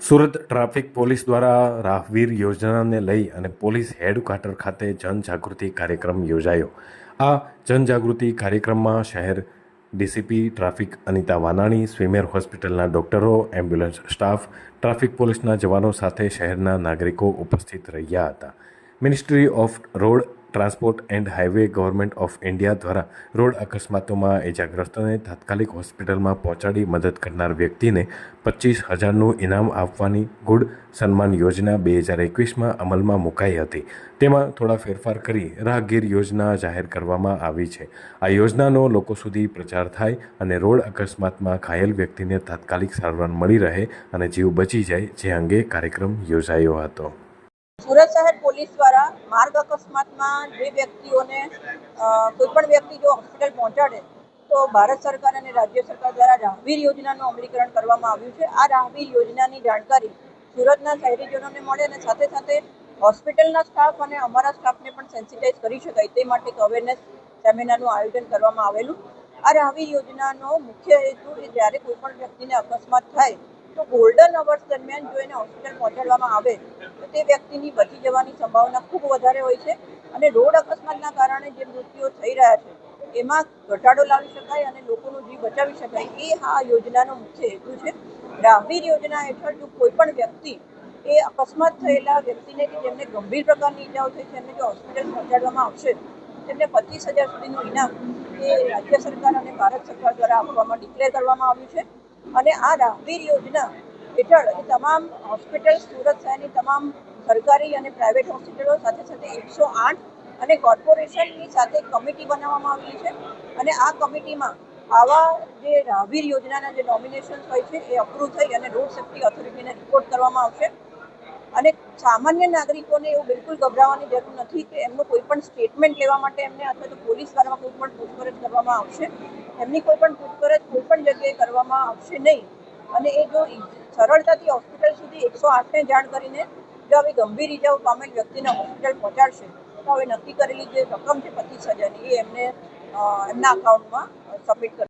Surat traffic police દ્વારા રાહવીર યોજનાને લઈ અને પોલીસ હેડક્વાર્ટર ખાતે જનજાગૃતિ કાર્યક્રમ યોજાયો. આ જનજાગૃતિ કાર્યક્રમમાં શહેર ડીસીપી ટ્રાફિક અનિતા વાનાણી, સ્વીમેર હોસ્પિટલના ડોક્ટરો, એમ્બ્યુલન્સ સ્ટાફ, ટ્રાફિક પોલીસના જવાનો સાથે શહેરના નાગરિકો ઉપસ્થિત રહ્યા હતા. Ministry of road transport and highway government of India દ્વારા રોડ અકસ્માતોમાં ઇજાગ્રસ્તોને તાત્કાલિક હોસ્પિટલમાં પહોંચાડી મદદ કરનાર વ્યક્તિને પચીસ હજારનું ઇનામ આપવાની ગુડ સન્માન યોજના બે હજાર એકવીસમાં અમલમાં મુકાઈ હતી. તેમાં થોડા ફેરફાર કરી રાહગીર યોજના જાહેર કરવામાં આવી છે. આ યોજનાનો લોકો સુધી પ્રચાર થાય અને રોડ અકસ્માતમાં ઘાયલ વ્યક્તિને તાત્કાલિક સારવાર મળી રહે અને જીવ બચી જાય, જે અંગે કાર્યક્રમ યોજાયો હતો. સુરત શહેર પોલીસ દ્વારા માર્ગ અકસ્માતમાં જે વ્યક્તિઓને કોઈપણ કોઈ પણ વ્યક્તિ જો હોસ્પિટલ પહોંચાડે, તો ભારત સરકાર અને રાજ્ય સરકાર દ્વારા રાહવીર યોજનાનું અમલીકરણ કરવામાં આવ્યું છે. આ રાહવીર યોજનાની જાણકારી સુરતના શહેરીજનોને મળે અને સાથે સાથે હોસ્પિટલના સ્ટાફ અને અમારા સ્ટાફને પણ સેન્સિટાઇઝ કરી શકાય તે માટે અવેરનેસ સેમિનારનું આયોજન કરવામાં આવેલું. આ રાહવીર યોજનાનો મુખ્ય હેતુ એ જ્યારે કોઈપણ વ્યક્તિને અકસ્માત થાય તો ગોલ્ડન અવર્સ દરમિયાન જો એને હોસ્પિટલ પહોંચાડવામાં આવે, તો તે વ્યક્તિની બચી જવાની સંભાવના ખૂબ વધારે હોય છે. અને રોડ અકસ્માતના કારણે જે મૃત્યુઓ થઈ રહ્યા છે, એમાં ઘટાડો લાવી શકાય અને લોકોનો જીવ બચાવી શકાય. એ આ યોજનાનો મુખ્ય હેતુ છે. રાહવીર યોજના હેઠળ જો કોઈ પણ વ્યક્તિ એ અકસ્માત થયેલા વ્યક્તિને કે જેમને ગંભીર પ્રકારની ઈજાઓ થઈ છે, એમને જો હોસ્પિટલ પહોંચાડવામાં આવશે, તેમને પચીસ હજાર સુધીનું ઇનામ એ રાજ્ય સરકાર અને ભારત સરકાર દ્વારા આપવામાં ડિક્લેર કરવામાં આવ્યું છે. અને આ રાહવીર યોજના હેઠળ તમામ હોસ્પિટલ સુરત શહેરની તમામ સરકારી અને પ્રાઇવેટ હોસ્પિટલો સાથે સાથે એકસો આઠ અને કોર્પોરેશનની સાથે કમિટી બનાવવામાં આવી છે. અને આ કમિટીમાં આવા જે રાહવીર યોજનાના જે નોમિનેશન્સ હોય છે, એ અપ્રૂવ થઈ અને રોડ સેફ્ટી ઓથોરિટીને રિપોર્ટ કરવામાં આવશે. અને સામાન્ય નાગરિકોને એવું બિલકુલ ગભરાવાની જરૂર નથી કે એમનું કોઈ પણ સ્ટેટમેન્ટ લેવા માટે એમને અથવા તો પોલીસ દ્વારા કોઈ પણ પૂછપરછ કરવામાં આવશે. એમની કોઈ પણ પૂછપરછ કોઈ પણ જગ્યાએ કરવામાં આવશે નહીં. અને એ જો સરળતાથી હોસ્પિટલ સુધી એકસો આઠને જાણ કરીને જો આવી ગંભીર ઇજાઓ પામેલ વ્યક્તિને હોસ્પિટલ પહોંચાડશે, તો હવે નક્કી કરેલી જે રકમ છે પચીસ હજારની, એ એમને એમના અકાઉન્ટમાં સબમિટ કર